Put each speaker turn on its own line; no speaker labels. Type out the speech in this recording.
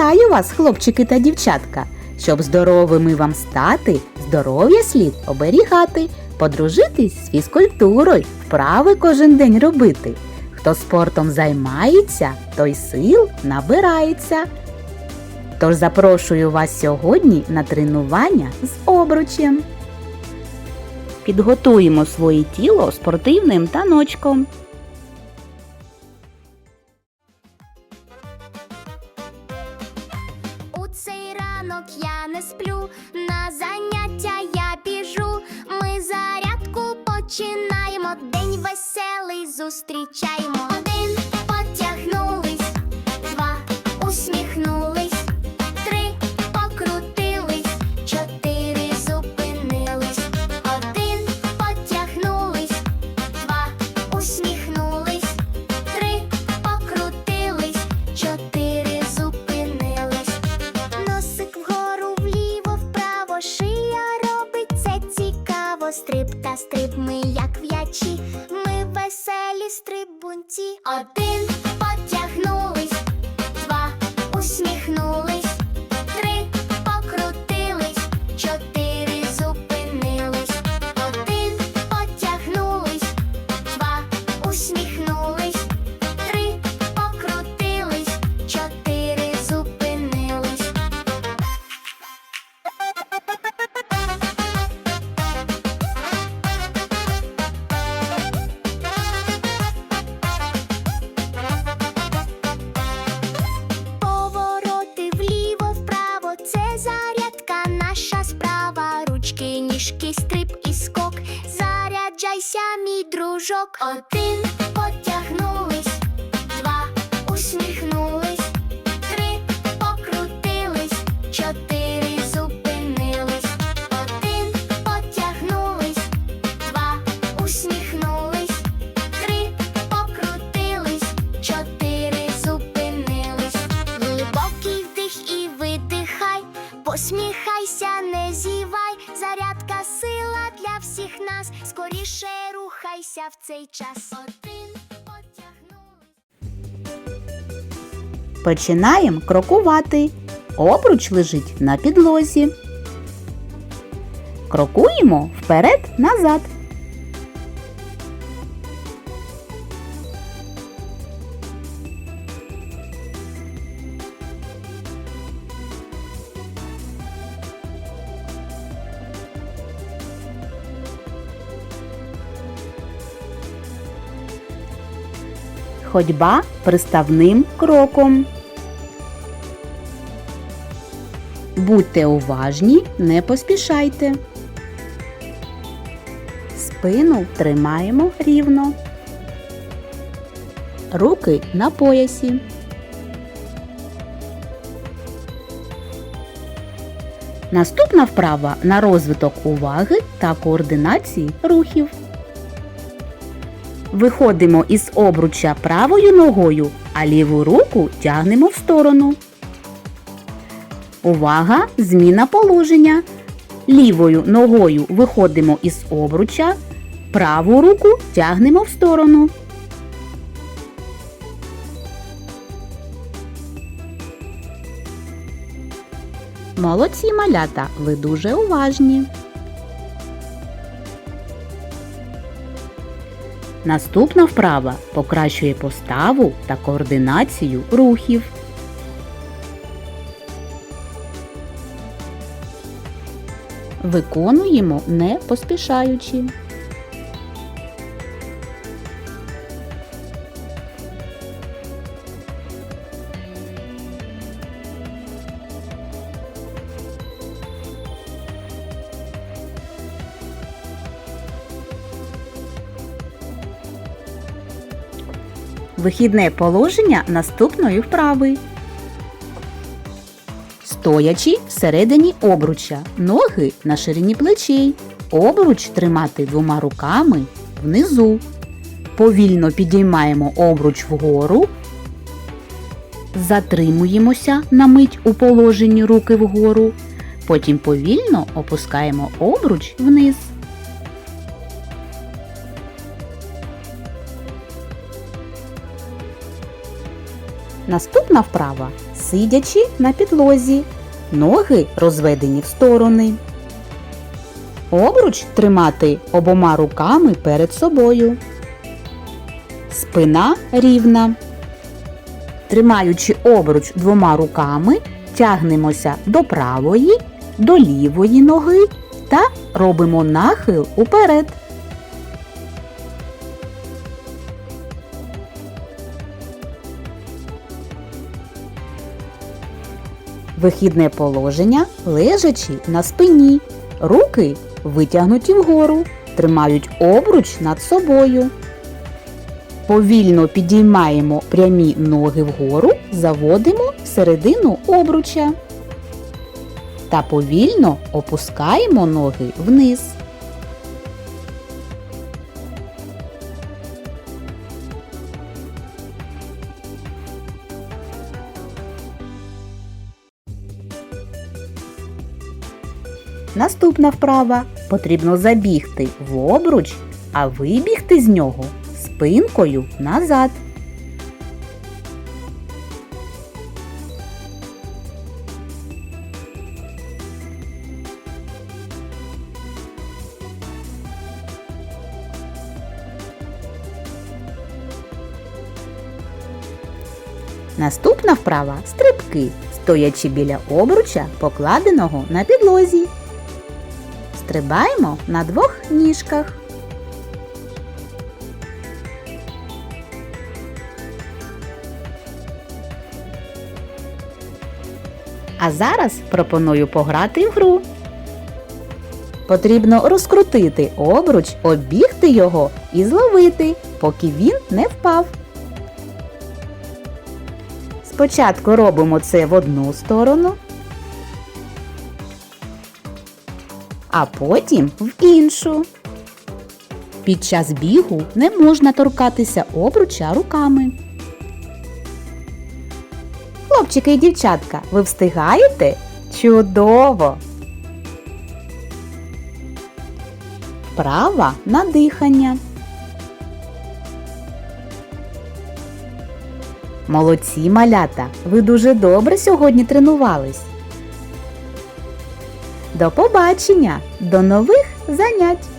Вітаю вас, хлопчики та дівчатка! Щоб здоровими вам стати, здоров'я слід оберігати, подружитись з фізкультурою, вправи кожен день робити. Хто спортом займається, той сил набирається. Тож запрошую вас сьогодні на тренування з обручем. Підготуємо своє тіло спортивним таночком.
Починаємо, день веселий зустрічаємо. Один Стрип та стрип, ми як в'ячі, ми веселі стрибунці. Один стрип і скок. Заряджайся, мій дружок. Один потягнулись, два усміхнулись, всіх нас. Скоріше рухайся в цей час. Один потягнулись.
Починаємо крокувати. Обруч лежить на підлозі. Крокуємо вперед-назад. Ходьба приставним кроком. Будьте уважні, не поспішайте. Спину тримаємо рівно. Руки на поясі. Наступна вправа на розвиток уваги та координації рухів. Виходимо із обруча правою ногою, а ліву руку тягнемо в сторону. Увага! Зміна положення. Лівою ногою виходимо із обруча, праву руку тягнемо в сторону. Молодці малята, ви дуже уважні. Наступна вправа покращує поставу та координацію рухів. Виконуємо не поспішаючи. Вихідне положення наступної вправи. Стоячи всередині обруча, ноги на ширині плечей. Обруч тримати двома руками внизу. Повільно підіймаємо обруч вгору. Затримуємося на мить у положенні руки вгору. Потім повільно опускаємо обруч вниз. Наступна вправа сидячи на підлозі, ноги розведені в сторони. Обруч тримати обома руками перед собою. Спина рівна. Тримаючи обруч двома руками, тягнемося до правої, до лівої ноги та робимо нахил уперед. Вихідне положення лежачи на спині, руки витягнуті вгору, тримають обруч над собою. Повільно підіймаємо прямі ноги вгору, заводимо всередину обруча. Та повільно опускаємо ноги вниз. Наступна вправа потрібно забігти в обруч, а вибігти з нього спинкою назад. Наступна вправа стрибки, стоячи біля обруча, покладеного на підлозі. Стрибаємо на двох ніжках. А зараз пропоную пограти в гру. Потрібно розкрутити обруч, обігти його і зловити, поки він не впав. Спочатку робимо це в одну сторону, а потім в іншу. Під час бігу не можна торкатися обруча руками. Хлопчики і дівчатка, ви встигаєте? Чудово! Вправа на дихання. Молодці малята! Ви дуже добре сьогодні тренувались. До побачення! До нових занять!